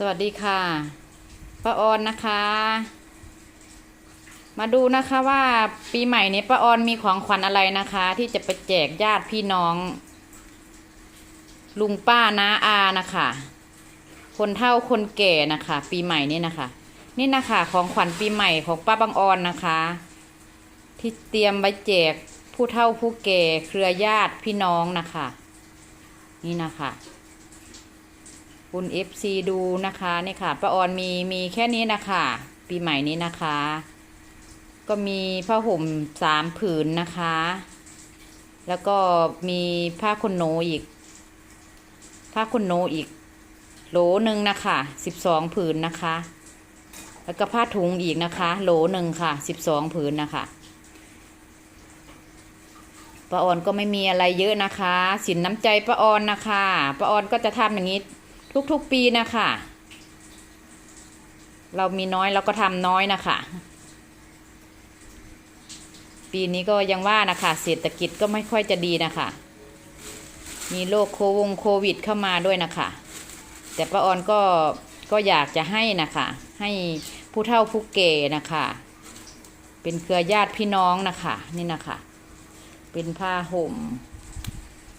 สวัสดีค่ะป้าออนนะคะ มาดูนะคะว่าปีใหม่นี้ป้าออนมีของขวัญอะไรนะคะ ที่จะไปแจกญาติพี่น้อง ลุงป้าน้าอานะคะ คนเฒ่าคนแก่นะคะ ปีใหม่นี้นะคะ นี่นะคะของขวัญปีใหม่ของป้าบางออนนะคะ ที่เตรียมไว้แจกผู้เฒ่าผู้แก่เครือญาติพี่น้องนะคะ นี่นะคะ คุณเอฟซีดูนะคะนี่ค่ะป้าออนมีมีแค่นี้นะคะ ปีใหม่นี้นะคะ ก็มีผ้าห่มสามผืนนะคะ แล้วก็มีผ้าขนหนูอีก ผ้าขนหนูอีกโหลหนึ่งนะคะสิบสองผืนนะคะ แล้วก็ผ้าถุงอีกนะคะ โหลหนึ่งค่ะสิบสองผืนนะคะป้าออนก็ไม่มีอะไรเยอะนะคะ สินน้ำใจป้าออนนะคะป้าออนก็จะทำอย่างนี้ ทุกๆปีนะคะ เรามีน้อยเราก็ทำน้อยนะคะ ปีนี้ก็ยังว่านะคะเศรษฐกิจก็ไม่ค่อยจะดีนะคะ มีโรคโควงโควิดเข้ามาด้วยนะคะ แต่ป้าออนก็ก็อยากจะให้นะคะ ให้ผู้เฒ่าผู้แก่นะคะ เป็นเครือญาติพี่น้องนะคะ นี่นะคะ เป็นผ้าห่ม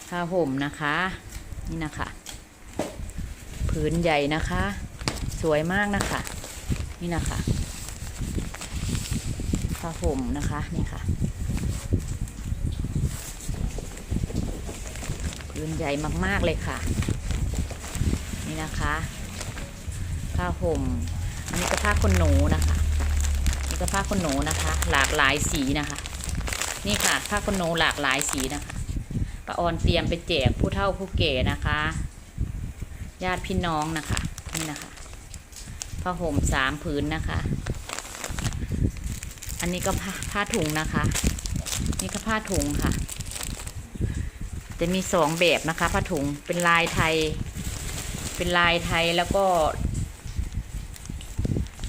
ผ้าห่มนะคะ นี่นะคะ ผืนใหญ่นะคะ สวยมากนะคะ นี่นะคะผ้าห่มนะคะนี่ค่ะผืนใหญ่มากๆเลยค่ะ นี่นะคะผ้าห่ม อันนี้ก็ผ้าขนหนูนะคะนี่ก็ผ้าขนหนูนะคะ หลากหลายสีนะคะ นี่ค่ะผ้าขนหนูหลากหลายสีนะคะป้าออนเตรียมไปแจกผู้เฒ่าผู้แก่นะคะ ญาติพี่น้องนะคะนี่นะคะผ้าห่มสามผืนนะคะ อันนี้ก็ผ้าผ้าถุงนะคะ นี่ก็ผ้าถุงค่ะ จะมีสองแบบนะคะ ผ้าถุงเป็นลายไทย เป็นลายไทยแล้วก็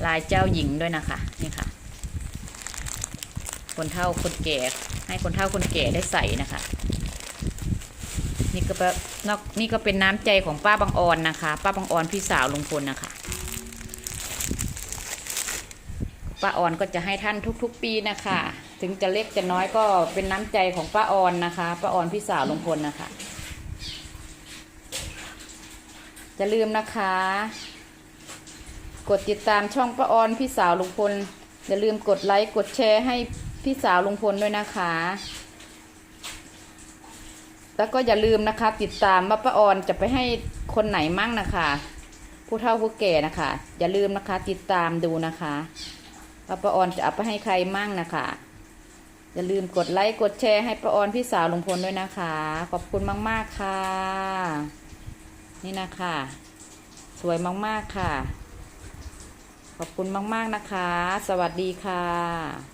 ลายเจ้าหญิงด้วยนะคะนี่ค่ะ คนเฒ่าคนแก่ให้คนเฒ่าคนแก่ได้ใส่นะคะ ก็แบบนอกนี่ก็เป็นน้ำใจของป้าบางออนนะคะ ป้าบางออนพี่สาวลุงพลนะคะ ป้าออนก็จะให้ท่านทุก ๆ ปีนะคะ ถึงจะเล็กจะน้อยก็เป็นน้ำใจของป้าออนนะคะ ป้าออนพี่สาวลุงพลนะคะจะลืมนะคะ กดติดตามช่องป้าออนพี่สาวลุงพลอย่าลืมกดไลค์กดแชร์ให้พี่สาวลุงพลด้วยนะคะ แล้วก็อย่าลืมนะคะ ติดตามว่าป้าออนจะไปให้คนไหนมั่งนะคะ ผู้เฒ่าผู้แก่นะคะ อย่าลืมนะคะ ติดตามดูนะคะว่าป้าออนจะเอาไปให้ใครมั่งนะคะ อย่าลืมกดไลค์กดแชร์ให้ป้าออนพี่สาวลุงพลด้วยนะคะ ขอบคุณมาก ๆ ค่ะ นี่นะคะ สวยมากๆค่ะ ขอบคุณมาก ๆนะคะ สวัสดีค่ะ